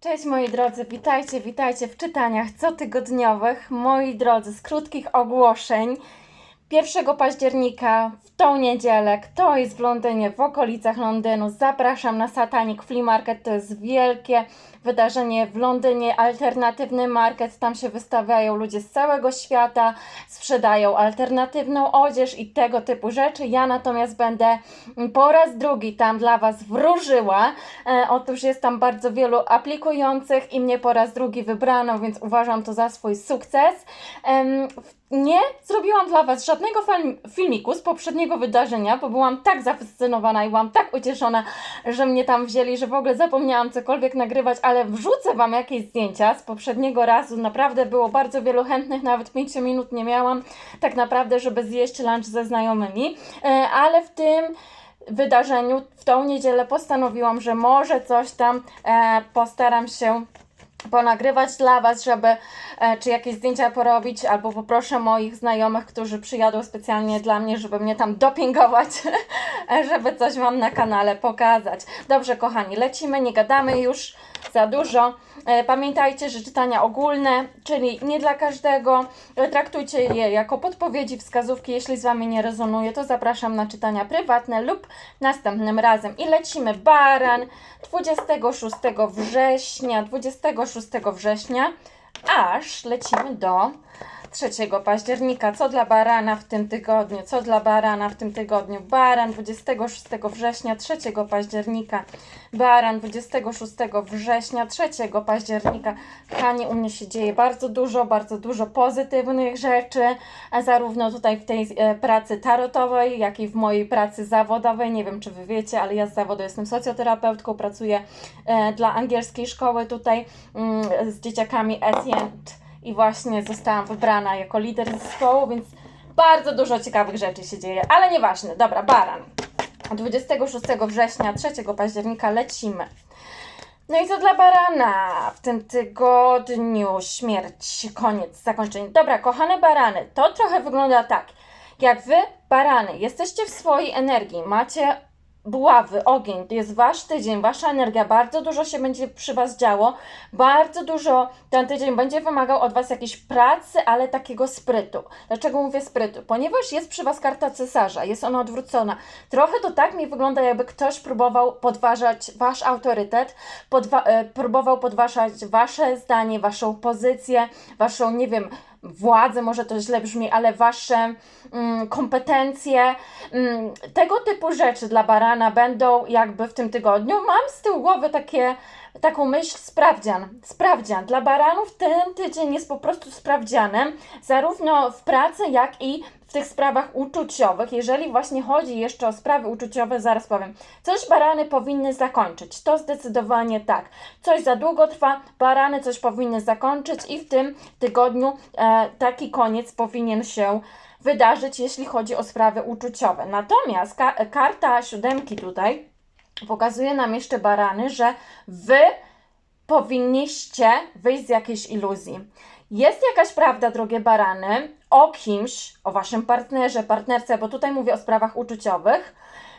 Cześć moi drodzy, witajcie, witajcie w czytaniach cotygodniowych. Moi drodzy, z krótkich ogłoszeń. 1 października w tą niedzielę, kto jest w Londynie, w okolicach Londynu, zapraszam na Satanic Flea Market. To jest wielkie wydarzenie w Londynie, alternatywny market. Tam się wystawiają ludzie z całego świata, sprzedają alternatywną odzież i tego typu rzeczy. Ja natomiast będę po raz drugi tam dla Was wróżyła. E, otóż jest tam bardzo wielu aplikujących i mnie po raz drugi wybrano, więc uważam to za swój sukces. W- nie zrobiłam dla Was żadnego film, filmiku z poprzedniego wydarzenia, bo byłam tak zafascynowana i byłam tak ucieszona, że mnie tam wzięli, że w ogóle zapomniałam cokolwiek nagrywać, ale wrzucę Wam jakieś zdjęcia z poprzedniego razu. Naprawdę było bardzo wielu chętnych, nawet 5 minut nie miałam tak naprawdę, żeby zjeść lunch ze znajomymi, E, ale w tym wydarzeniu w tą niedzielę postanowiłam, że może coś tam e, postaram się ponagrywać dla Was, żeby e, czy jakieś zdjęcia porobić, albo poproszę moich znajomych, którzy przyjadą specjalnie dla mnie, żeby mnie tam dopingować, żeby coś Wam na kanale pokazać. Dobrze, kochani, lecimy, nie gadamy już za dużo. E, Pamiętajcie, że czytania ogólne, czyli nie dla każdego, e, traktujcie je jako podpowiedzi, wskazówki. Jeśli z Wami nie rezonuje, to zapraszam na czytania prywatne lub następnym razem. I lecimy. Baran. 26 września, 26 września, aż lecimy do 3 października. Co dla barana w tym tygodniu? Co dla barana w tym tygodniu? Baran 26 września, 3 października. Baran 26 września, 3 października. Kochani, u mnie się dzieje bardzo dużo, bardzo dużo pozytywnych rzeczy, zarówno tutaj w tej e, pracy tarotowej, jak i w mojej pracy zawodowej. Nie wiem, czy Wy wiecie, ale ja z zawodu jestem socjoterapeutką, pracuję e, dla angielskiej szkoły tutaj mm, z dzieciakami SEND i właśnie zostałam wybrana jako lider zespołu, więc bardzo dużo ciekawych rzeczy się dzieje, ale nieważne. Dobra, baran. 26 września, 3 października lecimy. No i co dla barana w tym tygodniu? Śmierć, koniec, zakończenie. Dobra, kochane barany, to trochę wygląda tak. Jak wy, barany, jesteście w swojej energii, macie buławy, ogień, to jest wasz tydzień, wasza energia, bardzo dużo się będzie przy was działo, bardzo dużo ten tydzień będzie wymagał od was jakiejś pracy, ale takiego sprytu. Dlaczego mówię sprytu? Ponieważ jest przy was karta cesarza, jest ona odwrócona. Trochę to tak mi wygląda, jakby ktoś próbował podważać wasz autorytet, podwa- e, próbował podważać wasze zdanie, waszą pozycję, waszą, nie wiem, władzę, może to źle brzmi, ale wasze mm, kompetencje, mm, tego typu rzeczy dla barana będą jakby w tym tygodniu. Mam z tyłu głowy takie, taką myśl sprawdzian. Sprawdzian. Dla baranów ten tydzień jest po prostu sprawdzianem, zarówno w pracy, jak i tych sprawach uczuciowych. Jeżeli właśnie chodzi jeszcze o sprawy uczuciowe, zaraz powiem. Coś barany powinny zakończyć. To zdecydowanie tak. Coś za długo trwa, barany coś powinny zakończyć i w tym tygodniu e, taki koniec powinien się wydarzyć, jeśli chodzi o sprawy uczuciowe. Natomiast ka- karta siódemki tutaj pokazuje nam jeszcze barany, że wy powinniście wyjść z jakiejś iluzji. Jest jakaś prawda, drogie barany, o kimś, o waszym partnerze, partnerce, bo tutaj mówię o sprawach uczuciowych,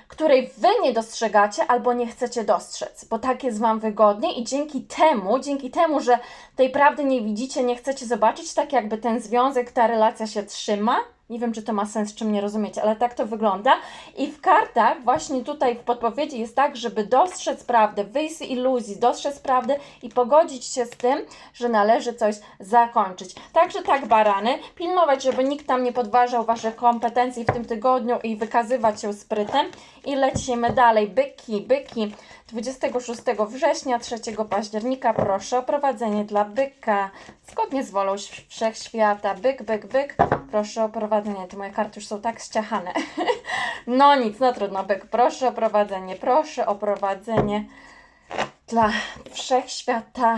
której wy nie dostrzegacie albo nie chcecie dostrzec, bo tak jest wam wygodnie i dzięki temu, dzięki temu, że tej prawdy nie widzicie, nie chcecie zobaczyć, tak jakby ten związek, ta relacja się trzyma. Nie wiem, czy to ma sens, czy mnie rozumiecie, ale tak to wygląda. I w kartach, właśnie tutaj w podpowiedzi jest tak, żeby dostrzec prawdę, wyjść z iluzji, dostrzec prawdę i pogodzić się z tym, że należy coś zakończyć. Także tak, barany, pilnować, żeby nikt tam nie podważał Waszych kompetencji w tym tygodniu i wykazywać się sprytem. I lecimy dalej. Byki, byki. 26 września, 3 października proszę o prowadzenie dla byka. Zgodnie z wolą wszechświata. Byk, byk, byk. Proszę o prowadzenie. Te moje karty już są tak ściachane. No nic, no trudno. Byk, proszę o prowadzenie. Proszę o prowadzenie dla wszechświata.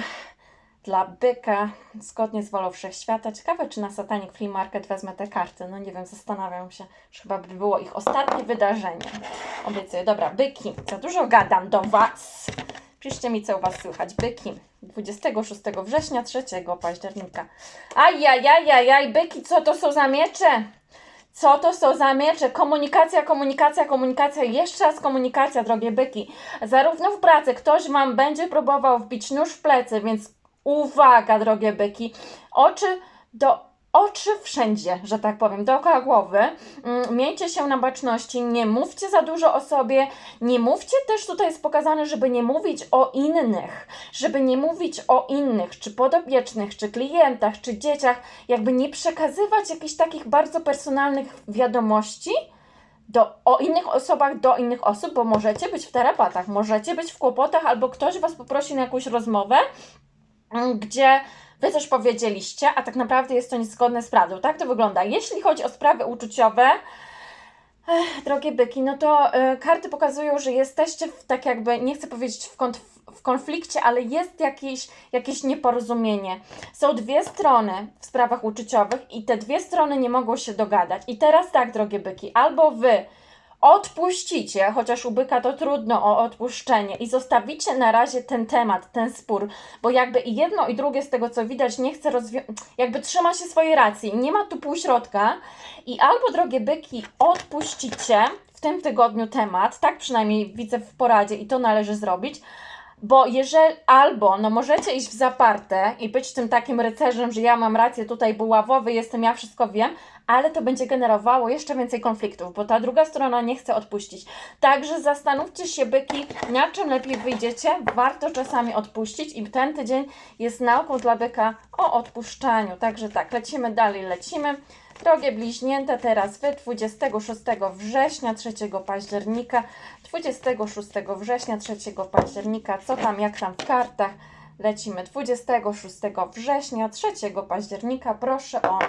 Dla byka, zgodnie z wolą wszechświata. Ciekawe, czy na Satanic Flea Market wezmę te karty. No nie wiem, zastanawiam się. Chyba by było ich ostatnie wydarzenie. Obiecuję. Dobra, byki. Za dużo gadam do Was. Piszcie mi, co u Was słychać. Byki. 26 września, 3 października. Ajajajajaj, byki, co to są za miecze? Co to są za miecze? Komunikacja, komunikacja, komunikacja, jeszcze raz komunikacja, drogie byki. Zarówno w pracy ktoś Wam będzie próbował wbić nóż w plecy, więc uwaga, drogie byki. Oczy do oczy wszędzie, że tak powiem, dookoła głowy. Mm, Miejcie się na baczności, nie mówcie za dużo o sobie, nie mówcie też, tutaj jest pokazane, żeby nie mówić o innych, żeby nie mówić o innych, czy podobiecznych, czy klientach, czy dzieciach, jakby nie przekazywać jakichś takich bardzo personalnych wiadomości, do, o innych osobach do innych osób, bo możecie być w terapatach, możecie być w kłopotach, albo ktoś Was poprosi na jakąś rozmowę, gdzie Wy coś powiedzieliście, a tak naprawdę jest to niezgodne z prawdą. Tak to wygląda. Jeśli chodzi o sprawy uczuciowe, ech, drogie byki, no to y, karty pokazują, że jesteście w, tak jakby, nie chcę powiedzieć w, konf w konflikcie, ale jest jakieś, jakieś nieporozumienie. Są dwie strony w sprawach uczuciowych i te dwie strony nie mogą się dogadać. I teraz tak, drogie byki, albo wy odpuścicie, chociaż u byka to trudno o odpuszczenie. I zostawicie na razie ten temat, ten spór, bo jakby i jedno i drugie z tego co widać nie chce rozwiązać, jakby trzyma się swojej racji, nie ma tu półśrodka. I albo drogie byki odpuścicie w tym tygodniu temat, tak przynajmniej widzę w poradzie i to należy zrobić, bo jeżeli albo no możecie iść w zaparte i być tym takim rycerzem, że ja mam rację, tutaj buławowy jestem, ja wszystko wiem, ale to będzie generowało jeszcze więcej konfliktów, bo ta druga strona nie chce odpuścić. Także zastanówcie się, byki, na czym lepiej wyjdziecie. Warto czasami odpuścić i ten tydzień jest nauką dla byka o odpuszczaniu. Także tak, lecimy dalej, lecimy. Drogie bliźnięta, teraz Wy 26 września, 3 października, 26 września, 3 października, co tam, jak tam w kartach, lecimy. 26 września, 3 października, proszę o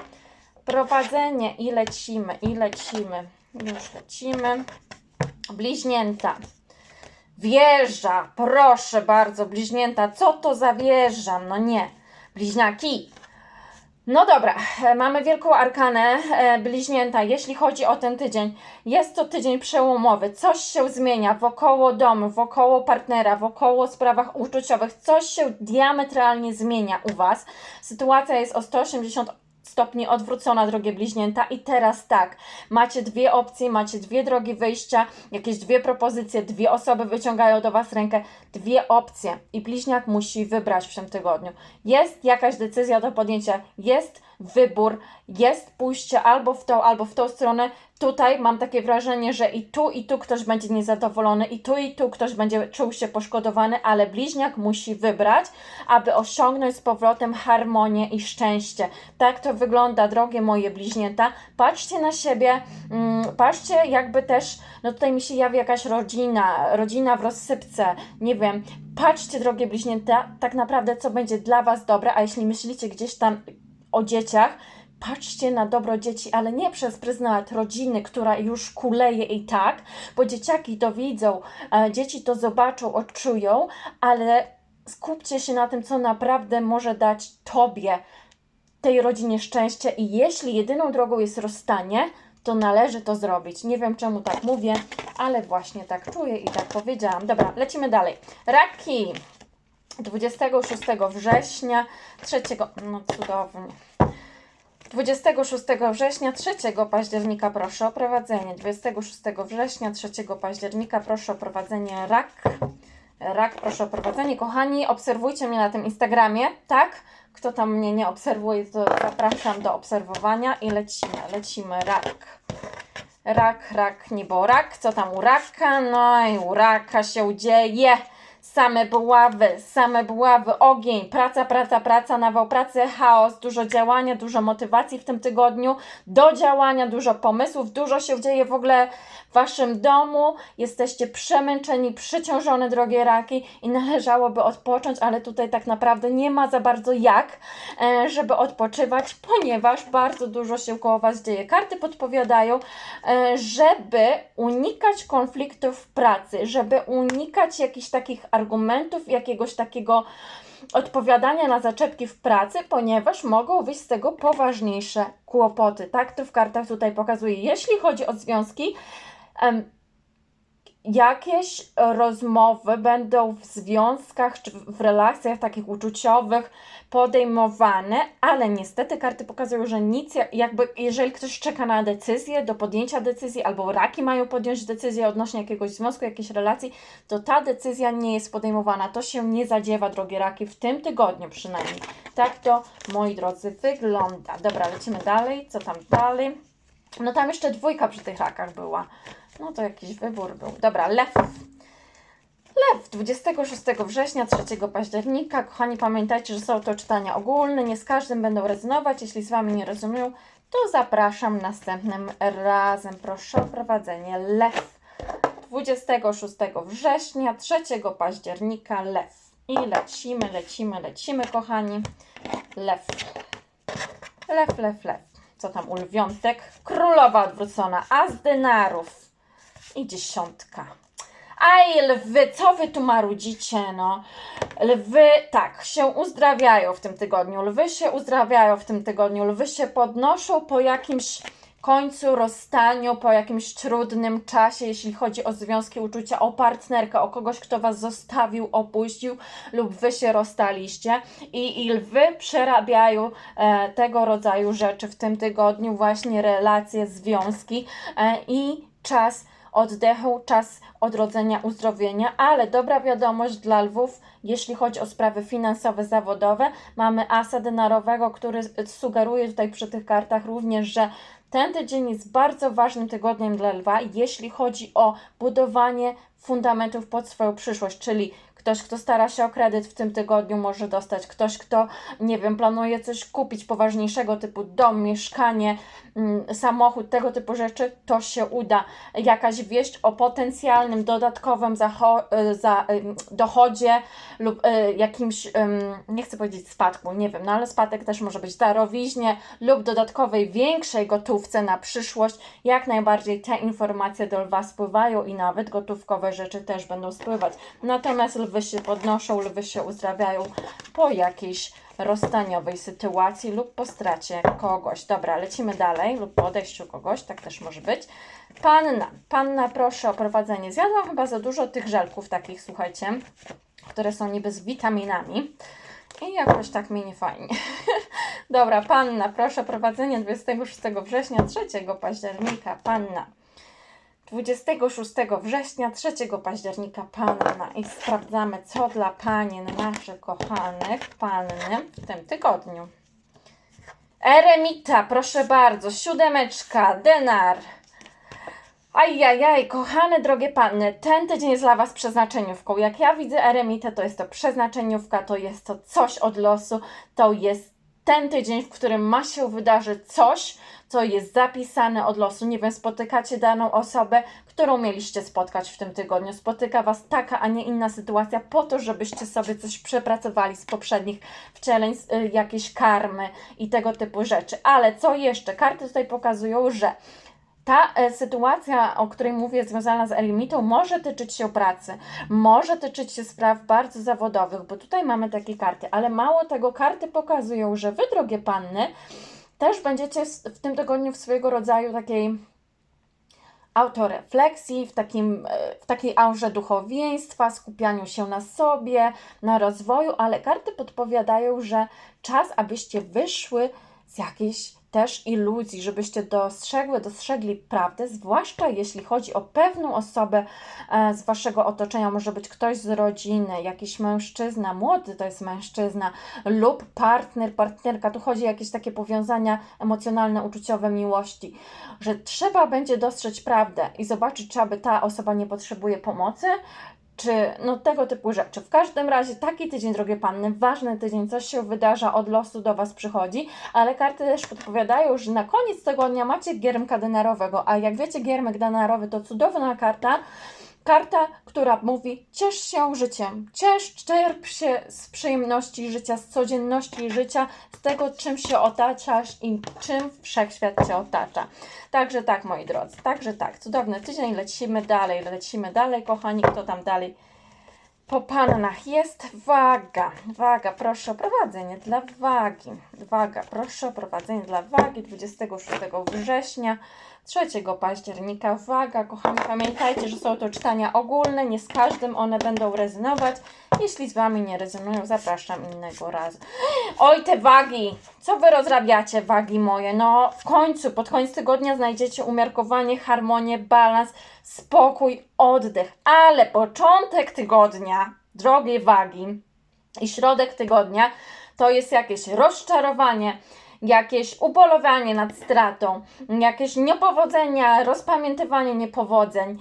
prowadzenie i lecimy, i lecimy, już lecimy, bliźnięta, wieża, proszę bardzo, bliźnięta, co to za wieża, no nie, bliźniaki, no dobra, e, mamy wielką arkanę e, bliźnięta. Jeśli chodzi o ten tydzień, jest to tydzień przełomowy. Coś się zmienia wokoło domu, wokoło partnera, wokoło sprawach uczuciowych. Coś się diametralnie zmienia u Was. Sytuacja jest o 180 stopni odwrócona, drogie bliźnięta. I teraz tak, macie dwie opcje, macie dwie drogi wyjścia, jakieś dwie propozycje, dwie osoby wyciągają do Was rękę, dwie opcje i bliźniak musi wybrać w tym tygodniu. Jest jakaś decyzja do podjęcia, jest wybór, jest pójście albo w tą, albo w tą stronę. Tutaj mam takie wrażenie, że i tu, i tu ktoś będzie niezadowolony, i tu, i tu ktoś będzie czuł się poszkodowany, ale bliźniak musi wybrać, aby osiągnąć z powrotem harmonię i szczęście. Tak to wygląda, drogie moje bliźnięta. Patrzcie na siebie, mm, patrzcie jakby też, no tutaj mi się jawi jakaś rodzina, rodzina w rozsypce, nie wiem. Patrzcie, drogie bliźnięta, tak naprawdę co będzie dla Was dobre, a jeśli myślicie gdzieś tam o dzieciach, patrzcie na dobro dzieci, ale nie przez pryzmat rodziny, która już kuleje i tak, bo dzieciaki to widzą, e, dzieci to zobaczą, odczują, ale skupcie się na tym, co naprawdę może dać Tobie, tej rodzinie szczęście i jeśli jedyną drogą jest rozstanie, to należy to zrobić. Nie wiem czemu tak mówię, ale właśnie tak czuję i tak powiedziałam. Dobra, lecimy dalej. Raki. 26 września, 3, no cudownie. 26 września, 3 października proszę o prowadzenie. 26 września, 3 października proszę o prowadzenie rak. Rak, proszę o prowadzenie. Kochani, obserwujcie mnie na tym Instagramie, tak? Kto tam mnie nie obserwuje, to zapraszam do obserwowania i lecimy, lecimy rak. Rak, rak, niebo rak. Co tam u raka? No i u raka się dzieje same buławy, same buławy, ogień, praca, praca, praca, nawał pracy, chaos, dużo działania, dużo motywacji w tym tygodniu, do działania, dużo pomysłów, dużo się dzieje w ogóle w Waszym domu, jesteście przemęczeni, przyciążone, drogie raki i należałoby odpocząć, ale tutaj tak naprawdę nie ma za bardzo jak, e, żeby odpoczywać, ponieważ bardzo dużo się koło Was dzieje. Karty podpowiadają, e, żeby unikać konfliktów w pracy, żeby unikać jakichś takich argumentów, jakiegoś takiego odpowiadania na zaczepki w pracy, ponieważ mogą wyjść z tego poważniejsze kłopoty. Tak to w kartach tutaj pokazuje. Jeśli chodzi o związki, jakieś rozmowy będą w związkach czy w relacjach takich uczuciowych podejmowane, ale niestety karty pokazują, że nic, jakby jeżeli ktoś czeka na decyzję, do podjęcia decyzji, albo raki mają podjąć decyzję odnośnie jakiegoś związku, jakiejś relacji, to ta decyzja nie jest podejmowana. To się nie zadziewa, drogie raki, w tym tygodniu przynajmniej. Tak to, moi drodzy, wygląda. Dobra, lecimy dalej. Co tam dalej? No tam jeszcze dwójka przy tych rakach była. No to jakiś wybór był. Dobra, lew. Lew 26 września, 3 października. Kochani, pamiętajcie, że są to czytania ogólne. Nie z każdym będą rezonować. Jeśli z Wami nie rozumieją, to zapraszam następnym razem. Proszę o prowadzenie. Lew 26 września, 3 października. Lew. I lecimy, lecimy, lecimy, kochani. Lew. Lew, lew, lew. Co tam u lwiątek? Królowa odwrócona. As denarów i dziesiątka. Aj, lwy, co wy tu marudzicie, no? Lwy, tak, się uzdrawiają w tym tygodniu. Lwy się uzdrawiają w tym tygodniu. Lwy się podnoszą po jakimś końcu, rozstaniu, po jakimś trudnym czasie, jeśli chodzi o związki, uczucia, o partnerkę, o kogoś, kto was zostawił, opuścił lub wy się rozstaliście. I, i lwy przerabiają e, tego rodzaju rzeczy w tym tygodniu, właśnie relacje, związki e, i czas oddechu, czas odrodzenia, uzdrowienia, ale dobra wiadomość dla lwów, jeśli chodzi o sprawy finansowe, zawodowe. Mamy asa denarowego, który sugeruje tutaj przy tych kartach również, że ten tydzień jest bardzo ważnym tygodniem dla lwa, jeśli chodzi o budowanie fundamentów pod swoją przyszłość, czyli Ktoś, kto stara się o kredyt w tym tygodniu, może dostać. Ktoś, kto, nie wiem, planuje coś kupić poważniejszego, typu dom, mieszkanie, mm, samochód, tego typu rzeczy, to się uda. Jakaś wieść o potencjalnym dodatkowym y, za, dochodzie lub y, jakimś, nie chcę powiedzieć spadku, nie wiem, no ale spadek też może być darowiźnie lub dodatkowej, większej gotówce na przyszłość. Jak najbardziej te informacje do lwa spływają i nawet gotówkowe rzeczy też będą spływać. Natomiast lwy się podnoszą, lwy się uzdrawiają po jakiejś rozstaniowej sytuacji lub po stracie kogoś. Dobra, lecimy dalej lub po odejściu kogoś, tak też może być. Panna, panna proszę o prowadzenie. Zjadłam chyba za dużo tych żelków takich, słuchajcie, które są niby z witaminami. I jakoś tak mi nie fajnie. Dobra, panna, proszę prowadzenie 26 września, 3 października. Panna. 26 września, 3 października Panna i sprawdzamy, co dla panien naszych kochanych panny w tym tygodniu. Eremita, proszę bardzo, siódemeczka, denar. Ajajaj, kochane drogie panny, ten tydzień jest dla Was przeznaczeniówką. Jak ja widzę eremitę, to jest to przeznaczeniówka, to jest to coś od losu, to jest ten tydzień, w którym ma się wydarzyć coś, co jest zapisane od losu. Nie wiem, spotykacie daną osobę, którą mieliście spotkać w tym tygodniu. Spotyka Was taka, a nie inna sytuacja, po to, żebyście sobie coś przepracowali z poprzednich wcieleń, y, jakieś karmy i tego typu rzeczy. Ale co jeszcze? Karty tutaj pokazują, że ta e, sytuacja, o której mówię, związana z elimitą, może tyczyć się pracy, może tyczyć się spraw bardzo zawodowych, bo tutaj mamy takie karty, ale mało tego, karty pokazują, że Wy, drogie panny, też będziecie w tym tygodniu w swojego rodzaju takiej autorefleksji, w, takim, e, w takiej aurze duchowieństwa, skupianiu się na sobie, na rozwoju, ale karty podpowiadają, że czas, abyście wyszły z jakiejś też iluzji, żebyście dostrzegły, dostrzegli prawdę, zwłaszcza jeśli chodzi o pewną osobę e, z waszego otoczenia. Może być ktoś z rodziny, jakiś mężczyzna, młody to jest mężczyzna, lub partner, partnerka. Tu chodzi o jakieś takie powiązania emocjonalne, uczuciowe miłości, że trzeba będzie dostrzec prawdę i zobaczyć, czy aby ta osoba nie potrzebuje pomocy, czy no tego typu rzeczy. W każdym razie taki tydzień, drogie panny, ważny tydzień, coś się wydarza, od losu do Was przychodzi, ale karty też podpowiadają, że na koniec tygodnia macie giermka denarowego, a jak wiecie, giermek denarowy to cudowna karta, Karta, która mówi: ciesz się życiem, ciesz, czerp się z przyjemności życia, z codzienności życia, z tego, czym się otaczasz i czym wszechświat cię otacza. Także tak, moi drodzy, także tak. Cudowny tydzień, lecimy dalej, lecimy dalej, kochani, kto tam dalej po pannach jest waga. Waga, proszę o prowadzenie dla wagi. Waga, proszę o prowadzenie dla wagi 26 września, 3 października. Waga, kochani, pamiętajcie, że są to czytania ogólne, nie z każdym one będą rezonować. Jeśli z Wami nie rezonują, zapraszam innego razu. Oj, te wagi! Co Wy rozrabiacie, wagi moje? No, w końcu, pod koniec tygodnia znajdziecie umiarkowanie, harmonię, balans, spokój, oddech. Ale początek tygodnia, drogie wagi, i środek tygodnia to jest jakieś rozczarowanie, jakieś upolowanie nad stratą, jakieś niepowodzenia, rozpamiętywanie niepowodzeń.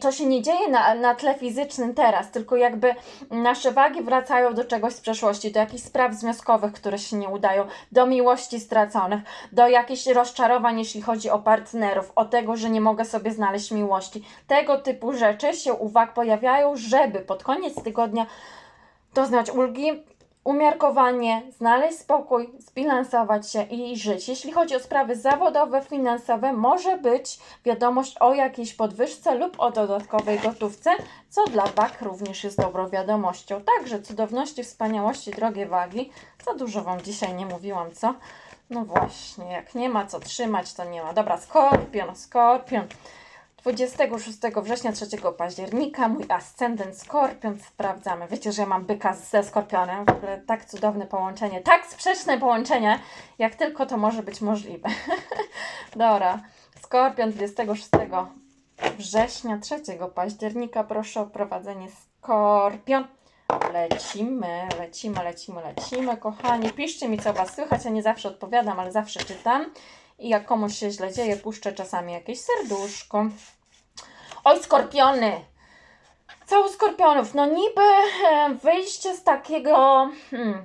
To się nie dzieje na, na tle fizycznym teraz, tylko jakby nasze wagi wracają do czegoś z przeszłości, do jakichś spraw związkowych, które się nie udają, do miłości straconych, do jakichś rozczarowań, jeśli chodzi o partnerów, o tego, że nie mogę sobie znaleźć miłości. Tego typu rzeczy się uwag pojawiają, żeby pod koniec tygodnia doznać ulgi, umiarkowanie, znaleźć spokój, zbilansować się i żyć. Jeśli chodzi o sprawy zawodowe, finansowe, może być wiadomość o jakiejś podwyżce lub o dodatkowej gotówce, co dla wag również jest dobrą wiadomością. Także cudowności, wspaniałości, drogie wagi. Za dużo Wam dzisiaj nie mówiłam, co? No właśnie, jak nie ma co trzymać, to nie ma. Dobra, skorpion, skorpion. 26 września, 3 października, mój ascendent Skorpion, sprawdzamy. Wiecie, że ja mam byka ze Skorpionem, w ogóle tak cudowne połączenie, tak sprzeczne połączenie, jak tylko to może być możliwe. Dobra, Skorpion 26 września, 3 października, proszę o prowadzenie Skorpion. Lecimy, lecimy, lecimy, lecimy, kochani. Piszcie mi, co Was słychać. Ja nie zawsze odpowiadam, ale zawsze czytam. I jak komuś się źle dzieje, puszczę czasami jakieś serduszko. Oj, skorpiony! Co u skorpionów? No niby e, wyjście z takiego... Hmm,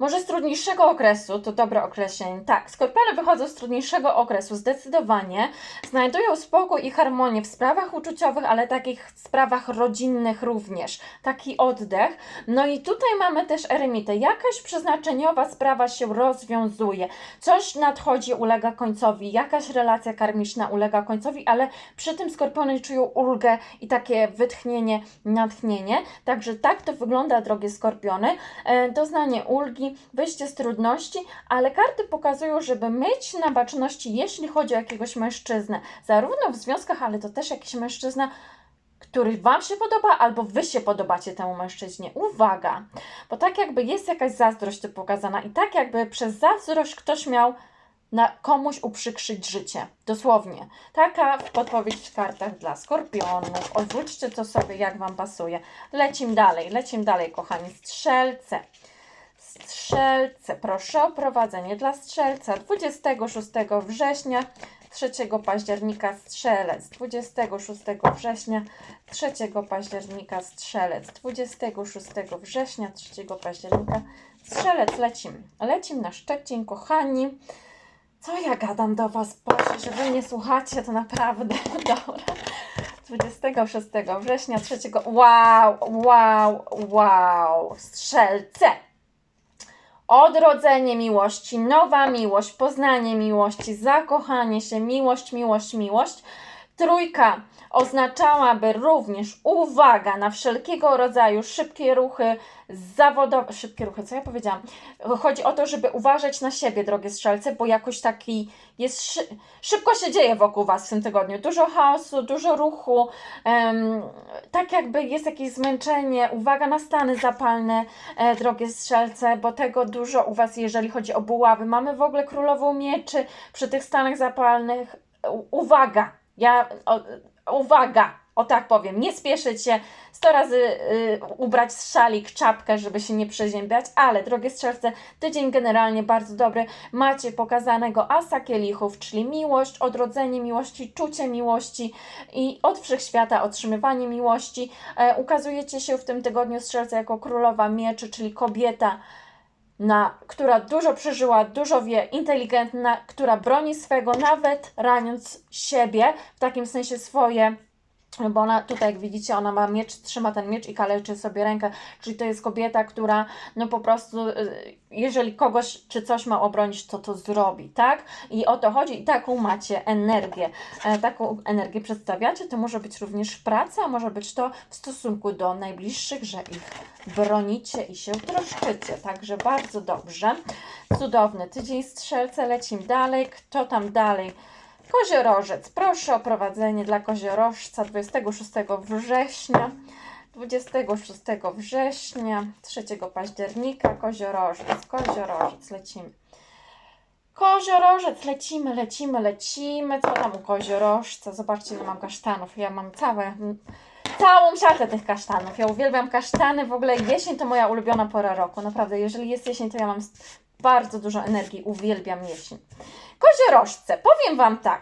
może z trudniejszego okresu, to dobre określenie. Tak, skorpiony wychodzą z trudniejszego okresu, zdecydowanie. Znajdują spokój i harmonię w sprawach uczuciowych, ale takich sprawach rodzinnych również. Taki oddech. No i tutaj mamy też eremitę. Jakaś przeznaczeniowa sprawa się rozwiązuje. Coś nadchodzi, ulega końcowi. Jakaś relacja karmiczna ulega końcowi, ale przy tym skorpiony czują ulgę i takie wytchnienie, natchnienie. Także tak to wygląda, drogie skorpiony. E, doznanie ulgi, wyjście z trudności, ale karty pokazują, żeby mieć na baczności, jeśli chodzi o jakiegoś mężczyznę, zarówno w związkach, ale to też jakiś mężczyzna, który Wam się podoba, albo Wy się podobacie temu mężczyźnie. Uwaga, bo tak jakby jest jakaś zazdrość tu pokazana i tak jakby przez zazdrość ktoś miał na komuś uprzykrzyć życie. Dosłownie. Taka podpowiedź w kartach dla skorpionów. Odwróćcie to sobie, jak Wam pasuje. Lecim dalej, lecim dalej, kochani. Strzelce. Strzelce. Proszę o prowadzenie dla strzelca 26 września, 3 października strzelec, 26 września, 3 października strzelec, 26 września, 3 października strzelec. Lecim. Lecim na Szczecin, kochani. Co ja gadam do Was? Boże, że Wy nie słuchacie, to naprawdę dobra. 26 września, 3. Wow, wow, wow. Strzelce odrodzenie miłości, nowa miłość, poznanie miłości, zakochanie się, miłość, miłość, miłość. Trójka oznaczałaby również uwaga na wszelkiego rodzaju szybkie ruchy zawodowe. Szybkie ruchy, co ja powiedziałam? Chodzi o to, żeby uważać na siebie, drogie strzelce, bo jakoś taki jest. Szy szybko się dzieje wokół Was w tym tygodniu. Dużo chaosu, dużo ruchu, tak jakby jest jakieś zmęczenie. Uwaga na stany zapalne, e, drogie strzelce, bo tego dużo u Was, jeżeli chodzi o buławy. Mamy w ogóle królową mieczy przy tych stanach zapalnych. Uwaga! Ja, uwaga, o tak powiem, nie spieszyć się, 100 razy y, ubrać szalik, czapkę, żeby się nie przeziębiać, ale drogie strzelce, tydzień generalnie bardzo dobry. Macie pokazanego asa kielichów, czyli miłość, odrodzenie miłości, czucie miłości i od wszechświata otrzymywanie miłości. E, ukazujecie się w tym tygodniu strzelce jako królowa mieczy, czyli kobieta, na, która dużo przeżyła, dużo wie, inteligentna, która broni swego, nawet raniąc siebie, w takim sensie swoje bo ona tutaj, jak widzicie, ona ma miecz, trzyma ten miecz i kaleczy sobie rękę, czyli to jest kobieta, która no po prostu, y, jeżeli kogoś czy coś ma obronić, to to zrobi, tak? I o to chodzi i taką macie energię, e, taką energię przedstawiacie, to może być również praca, może być to w stosunku do najbliższych, że ich bronicie i się troszczycie, także bardzo dobrze. Cudowny tydzień strzelce, lecimy dalej, kto tam dalej? Koziorożec. Proszę o prowadzenie dla koziorożca 26 września. 26 września, 3 października, koziorożec, koziorożec, lecimy. Koziorożec, lecimy, lecimy, lecimy. Co tam u koziorożca? Zobaczcie, ile mam kasztanów. Ja mam całe, całą szatę tych kasztanów. Ja uwielbiam kasztany. W ogóle jesień to moja ulubiona pora roku. Naprawdę, jeżeli jest jesień, to ja mam bardzo dużo energii. Uwielbiam jesień. Koziorożce, powiem Wam tak.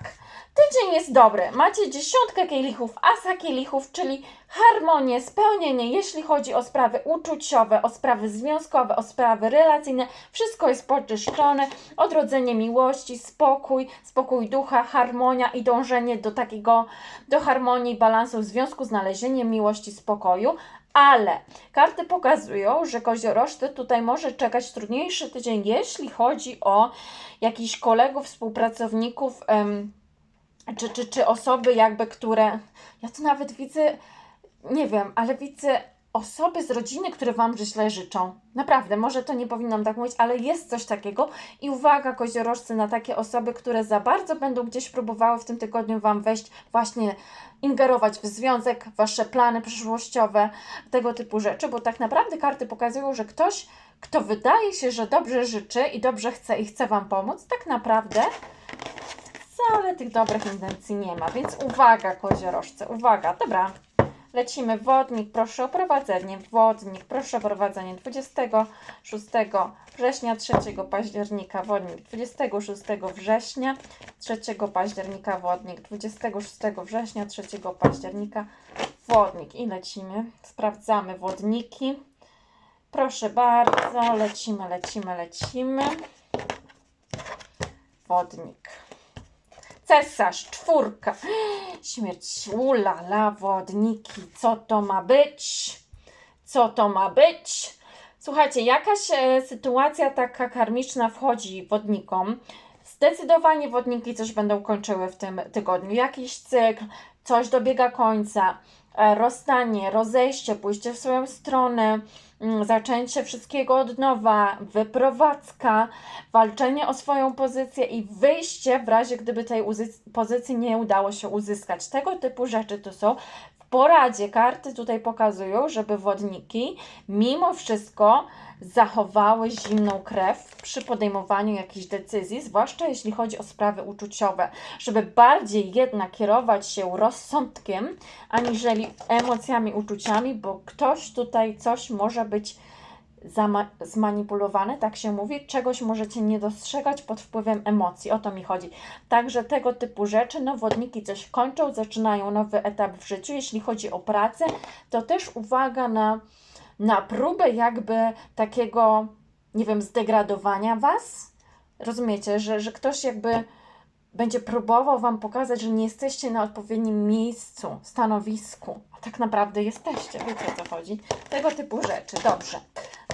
Tydzień jest dobry. Macie dziesiątkę kielichów, asa kielichów, czyli harmonię, spełnienie, jeśli chodzi o sprawy uczuciowe, o sprawy związkowe, o sprawy relacyjne. Wszystko jest poczyszczone. Odrodzenie miłości, spokój, spokój ducha, harmonia i dążenie do takiego, do harmonii, balansu w związku, znalezienie miłości, spokoju. Ale karty pokazują, że koziorożce tutaj może czekać trudniejszy tydzień, jeśli chodzi o jakichś kolegów, współpracowników, czy, czy, czy osoby jakby, które, ja tu nawet widzę, nie wiem, ale widzę osoby z rodziny, które Wam źle życzą. Naprawdę, może to nie powinnam tak mówić, ale jest coś takiego. I uwaga, koziorożcy, na takie osoby, które za bardzo będą gdzieś próbowały w tym tygodniu Wam wejść, właśnie ingerować w związek, Wasze plany przyszłościowe, tego typu rzeczy, bo tak naprawdę karty pokazują, że ktoś, kto wydaje się, że dobrze życzy i dobrze chce i chce Wam pomóc, tak naprawdę wcale tych dobrych intencji nie ma. Więc uwaga, koziorożce, uwaga. Dobra, lecimy. Wodnik, proszę o prowadzenie. Wodnik, proszę o prowadzenie 26 września, 3 października, wodnik 26 września, 3 października, wodnik 26 września, 3 października, wodnik. I lecimy. Sprawdzamy wodniki. Proszę bardzo, lecimy, lecimy, lecimy. Wodnik. Cesarz, czwórka. Śmierć, ulala, wodniki. Co to ma być? Co to ma być? Słuchajcie, jakaś e, sytuacja taka karmiczna wchodzi wodnikom. Zdecydowanie wodniki coś będą kończyły w tym tygodniu. Jakiś cykl, coś dobiega końca. E, rozstanie, rozejście, pójście w swoją stronę, zaczęcie wszystkiego od nowa, wyprowadzka, walczenie o swoją pozycję i wyjście w razie gdyby tej pozycji nie udało się uzyskać. Tego typu rzeczy to są. Poradzie karty tutaj pokazują, żeby wodniki mimo wszystko zachowały zimną krew przy podejmowaniu jakichś decyzji, zwłaszcza jeśli chodzi o sprawy uczuciowe, żeby bardziej jednak kierować się rozsądkiem, aniżeli emocjami, uczuciami, bo ktoś tutaj coś może być zmanipulowane, tak się mówi, czegoś możecie nie dostrzegać pod wpływem emocji, o to mi chodzi. Także tego typu rzeczy, nowodniki coś kończą, zaczynają nowy etap w życiu. Jeśli chodzi o pracę, to też uwaga na na próbę jakby takiego, nie wiem, zdegradowania Was. Rozumiecie, że, że ktoś jakby będzie próbował Wam pokazać, że nie jesteście na odpowiednim miejscu, stanowisku, a tak naprawdę jesteście. Wiecie o co chodzi? Tego typu rzeczy. Dobrze.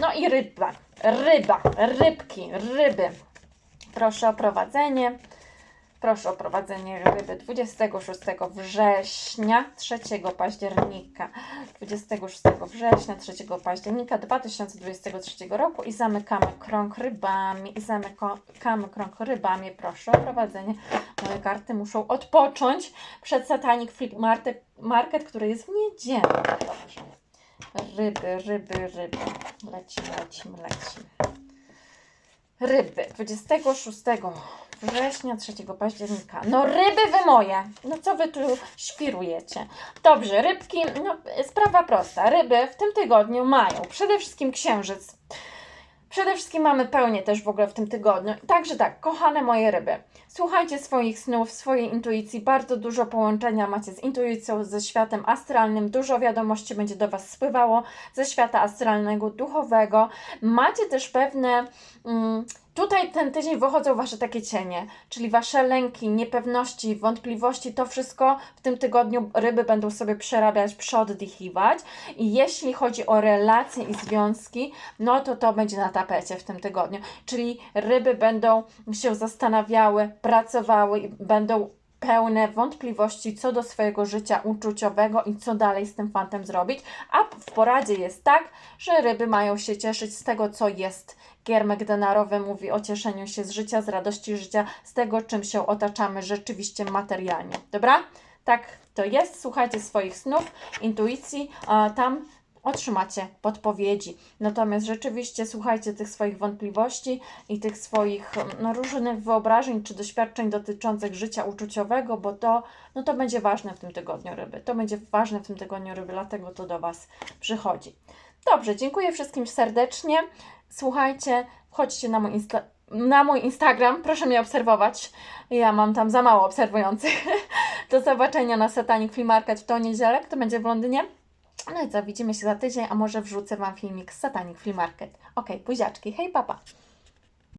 No i ryba. Ryba. Rybki. Ryby. Proszę o prowadzenie. Proszę o prowadzenie ryby 26 września, 3 października, 26 września, 3 października 2023 roku i zamykamy krąg rybami i zamykamy krąg rybami. Proszę o prowadzenie. Moje karty muszą odpocząć przed Satanic Flip Market, który jest w niedzielę. Dobrze. Ryby, ryby, ryby. Lecimy, lecimy, lecimy. Ryby 26 września, 3 października. No ryby wy moje! No co wy tu świrujecie? Dobrze, rybki, no sprawa prosta. Ryby w tym tygodniu mają przede wszystkim księżyc. Przede wszystkim mamy pełnię też w ogóle w tym tygodniu. Także tak, kochane moje ryby, Słuchajcie swoich snów, swojej intuicji. Bardzo dużo połączenia macie z intuicją, ze światem astralnym. Dużo wiadomości będzie do Was spływało ze świata astralnego, duchowego. Macie też pewne. Mm, Tutaj ten tydzień wychodzą Wasze takie cienie, czyli Wasze lęki, niepewności, wątpliwości, to wszystko w tym tygodniu ryby będą sobie przerabiać, przeoddychiwać. I jeśli chodzi o relacje i związki, no to to będzie na tapecie w tym tygodniu. Czyli ryby będą się zastanawiały, pracowały i będą pełne wątpliwości co do swojego życia uczuciowego i co dalej z tym fantem zrobić. A w poradzie jest tak, że ryby mają się cieszyć z tego, co jest. Giermek denarowy mówi o cieszeniu się z życia, z radości życia, z tego, czym się otaczamy rzeczywiście materialnie. Dobra? Tak to jest. Słuchajcie swoich snów, intuicji. Tam otrzymacie podpowiedzi. Natomiast rzeczywiście słuchajcie tych swoich wątpliwości i tych swoich no, różnych wyobrażeń czy doświadczeń dotyczących życia uczuciowego, bo to, no, to będzie ważne w tym tygodniu ryby. To będzie ważne w tym tygodniu ryby, dlatego to do Was przychodzi. Dobrze, dziękuję wszystkim serdecznie. Słuchajcie, wchodźcie na mój, insta- na mój Instagram, proszę mnie obserwować. Ja mam tam za mało obserwujących. Do zobaczenia na Satanic Flea Market w tą niedzielę, to będzie w Londynie. No i co, widzimy się za tydzień, a może wrzucę Wam filmik z Satanic Flea Market. Okej, buziaczki, hej papa!